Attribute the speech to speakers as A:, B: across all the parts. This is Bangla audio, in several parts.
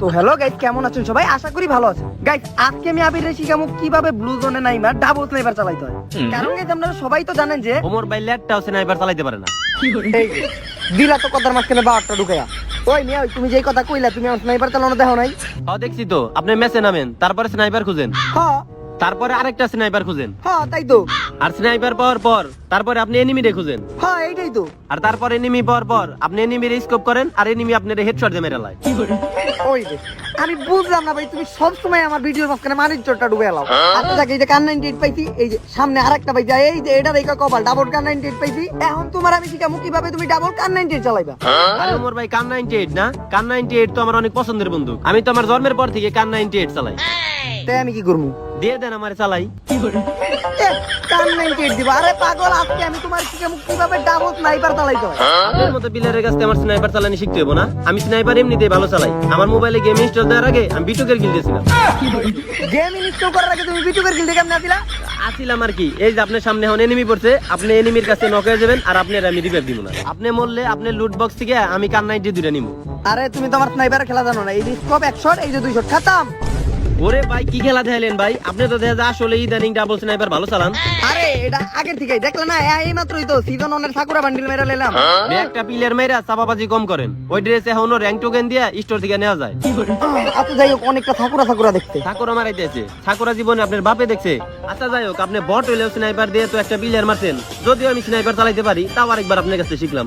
A: তো হ্যালো গাইস কেমন আছেন সবাই? আশা করি ভালো আছেন। গাইস আজকে আমি শিখামু কীভাবে ব্লু জোনে নাইমার ডাবল স্নাইপার চালাইতে হয়। কারণ গাইস আপনারা সবাই তো জানেন যে
B: ওমর ভাই ল্যাটটাও স্নাইপার চালাইতে পারে না।
A: দিলা তো কথার মাঝখানে বারটা ঢুকাইয়া ওই মিয়া ওই তুমি যেই কথা কইলা তুমি আমার স্নাইপার চালানো দেখো নাই?
B: হ দেখছি তো। আপনি মেসে নামেন তারপরে স্নাইপার খুঁজেন।
A: হ্যাঁ
B: তারপরে আরেকটা স্নাইপার খুঁজেন।
A: হ্যাঁ তাই তো।
B: আর স্নাইপার পাওয়ার পর তারপরে আপনি এনিমিরে খুঁজেন।
A: হ্যাঁ এইটাই তো।
B: আর তারপর এনিমি পাওয়ার পর আপনি এনিমির স্কোপ করেন আর এনিমি আপনার হেডশট দিয়ে মেরে লায়।
A: ওই যে আমি বুঝলাম না ভাই তুমি সব সময় আমার ভিডিওর মাঝখানে মানির চোরটা ডুবে এলাও। আচ্ছা দেখ এই যে কান নাইনটি এইট পাইছি এই যে সামনে আরেকটা পাইছি আর এই যে এটা দেখা কপাল ডাবল কান নাইনটি এইট পাইছি এখন তোমার আমি শিখামু কীভাবে তুমি ডাবল কান নাইনটি এইট চালাইবা।
B: আরে ওমর ভাই কান 98 না? কান 98 তো আমার অনেক পছন্দের বন্ধু। আমি তো আমার জন্মের পর থেকে কান 98 চালাই।
A: তাই আমি কি করব?
B: দিয়ে দেন আমার চালাই।
A: কান নাইনটি এইট দিবা। আরে পাগল আজকে আমি তোমার শিখামু কীভাবে ডাবল স্নাইপার চালাইতে হয়?
B: আপনার মতো প্লেয়ারের কাছে আমার স্নাইপার চালানি শিখতে হব না। আমি স্নাইপার এমনিতেই ভালো চালাই। আমার মোবাইলে গেম ইনস্টল দেওয়ার আগে আমি বিটুকের গিল দিয়েছিলাম
A: গেম ইনস্টল করার আগে তুমি কেমন
B: আসিলাম আর কি। এই যে আপনার সামনে এখন এনিমি পড়ছে আপনি এনিমির কাছে নক হয়ে যাবেন আর আপনার আমি রিভাইভ দিব না। আপনি মরলে আপনি লুট বক্স থেকে আমি কান নাইনটি দুইটা নিব
A: আরে তুমি তো আমার স্নাইপার খেলা জানো না। এই যে স্কোপ এক এই যে দুই শট খাতাম
B: ওরে ভাই কি খেলা দেখালেন ভাই? আপনি তো দেখা যায় আসলে ইদানিং ডাবল স্নাইপার ভালো চালান।
A: আরে এটা থেকে দেখলে না এই মাত্রই তো সিজন সাকুরা বান্ডিল মেরা
B: একটা প্লেয়ার মেয়েরা চাপাবাজি কম করেন। ওই ড্রেস এখনও র্যাঙ্ক টোকেন দিয়ে স্টোর থেকে নেওয়া যায়।
A: আচ্ছা যাই হোক অনেকটা সাকুরা সাকুরা দেখতে।
B: ঠাকুর মারাইতেছে ঠাকুরা জীবনে আপনার বাপে দেখছে। আচ্ছা যাই হোক আপনি বট হইলেও স্নাইপার দিয়ে তো একটা প্লেয়ার মারছেন। যদিও আমি স্নাইপার চালাইতে পারি তাও আরেকবার আপনার কাছে শিখলাম।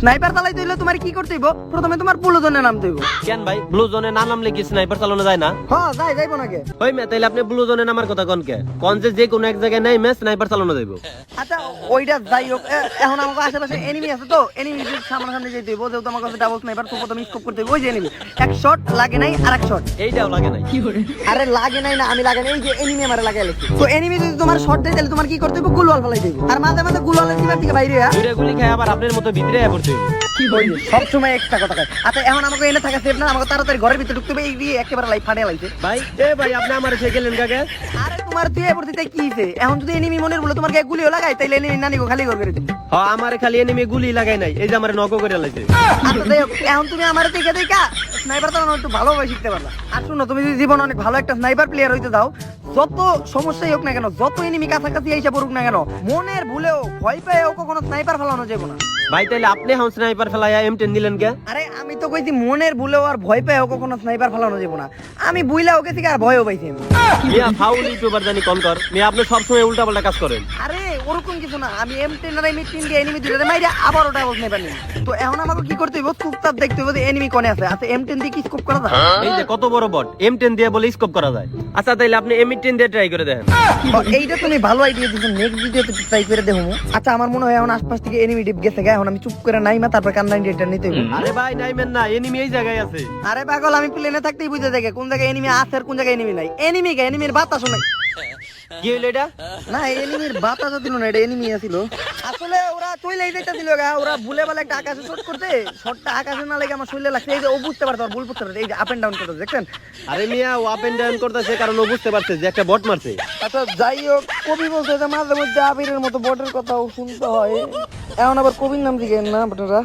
A: স্নাইপার চালাইতে হইলে তোমার কি করতে হইব? প্রথমে তোমার পুলো জোনে নামতে হইব।
B: কেন ভাই? ব্লু জোনে না নামলে কি স্নাইপার চালানো যায় না?
A: হ্যাঁ যাই যাইবো নাকি
B: ওই মে তাইলে আপনি ব্লু জোনে নামার কথা কোন কে? কোন যে যে কোনো এক জায়গায় নাই মে স্নাইপার চালানো যাইব।
A: আচ্ছা ওইটা যাই হোক এখন আমাকে আশেপাশে এনিমি আছে তো এনিমি সামনাসামনি যেতে হইব যেহেতু আমার কাছে ডাবল স্নাইপার তো প্রথমে স্কোপ করতে হইব ওই যে এনিমি এক শট লাগে নাই আর এক শট
B: এইটাও লাগে নাই।
A: আরে লাগে নাই না আমি লাগে নাই এই যে এনিমি আমারে লেছি তো এনিমি যদি তোমার শট দেয় তাহলে তোমার কি করতে হইব? গুলওয়াল ফেলাই দিব আর মাঝে মাঝে গুলওয়ালের দিবার থেকে বাইরে
B: দুইটা গুলি খাই আবার আপনার মতো ভিতরে আয়া পড়তে হইব।
A: একটা কথা কয়। আচ্ছা এখন আমাকে এনে থাকা সেফ না আমাকে তাড়াতাড়ি ঘরের ভিতরে ঢুকতে হবে এই দিয়ে একেবারে লাইফ ফাটে লাইছে।
B: ভাই এ ভাই আপনি আমার সে গেলেন কাকে?
A: আরে তোমার তুই এবার তাই কি হইছে এখন যদি এনিমি মনের বলে তোমার গায়ে গুলিও লাগাই তাইলে এনিমি নানি গো খালি করে
B: আমার খালি এনিমি গুলি লাগাই নাই এই যে আমার নক করে লাইছে।
A: আচ্ছা এখন তুমি আমার দেখে দেখা। স্নাইপার চালানো একটু ভালোভাবে শিখতে পারলা। আর শুনো তুমি যদি জীবনে অনেক ভালো একটা স্নাইপার প্লেয়ার হইতে দাও যত সমস্যাই হোক না কেন যত এনিমি কাছাকাছি এসে পড়ুক না কেন মনের ভুলেও ভয় পেয়েও কখনো স্নাইপার ফেলানো যাবে না।
B: ভাই তাইলে আপনি এখন স্নাইপার ফেলাইয়া এম টেন নিলেন কে?
A: আরে আমি তো কইছি মনের ভুলেও আর ভয় পেয়েও কখনো স্নাইপার ফেলানো যাবে না। আমি বুইলা ওকে থেকে আর ভয়ও পাইছি আমি।
B: মিয়া ফাউল ইউটিউবার জানি কম কর। মিয়া আপনি সবসময় উল্টা পাল্টা কাজ করেন।
A: আরে ওরকম কিছু না। আমি এম টেন আর এম টেন দিয়ে এনিমি দিলে মাইরা আবার ওটা বলতে পারি তো এখন আমাকে কি করতে হইব? চুপচাপ দেখতে হইব যে এনিমি কোনে আছে। আচ্ছা এম টেন দিয়ে কি স্কোপ করা যায়?
B: এই যে কত বড় বট এম টেন দিয়ে বলে স্কোপ করা যায়। আচ্ছা তাইলে আপনি এম টেন দিয়ে ট্রাই করে দেখেন।
A: এইটা তুমি ভালো আইডিয়া দিছো। নেক্সট ভিডিওতে ট্রাই করে দেখো আচ্ছা আমার মনে হয় এখন আশপাশ থেকে এনিমি ডিপ গেছে গা। এখন আমি চুপ করে নাইমা তারপর কান্নাই ডেটা নিতে হইব।
B: আরে ভাই নাইমেন না এনিমি এই জায়গায় আছে।
A: আরে পাগল আমি প্লেনে থাকতেই বুঝে দেখে কোন জায়গায় এনিমি আছে আর কোন জায়গায় এনিমি নাই। এনিমি কে এনিমির বাতাসও নাই।
B: কি হইল এটা?
A: না এনিমির বাতাসও দিল না এটা এনিমি আছিল। আসলে ওরা চইলেই যাইতেছিল গা ওরা ভুলে বলে একটা আকাশে শট করতে শটটা আকাশে না লেগে আমার শরীরে লাগছে। এই যে ও বুঝতে পারতো আর ভুল বুঝতে পারতো এই যে আপ এন্ড ডাউন করতে দেখছেন?
B: আরে মিয়া ও আপ এন্ড ডাউন করতেছে কারণ ও বুঝতে পারছে যে একটা বট মারছে।
A: আচ্ছা যাই হোক কবি বলছে যে মাঝে মধ্যে আবিরের মতো বটের কথাও শুনতে হয়। এখন আবার কবির নাম দিকে না আপনারা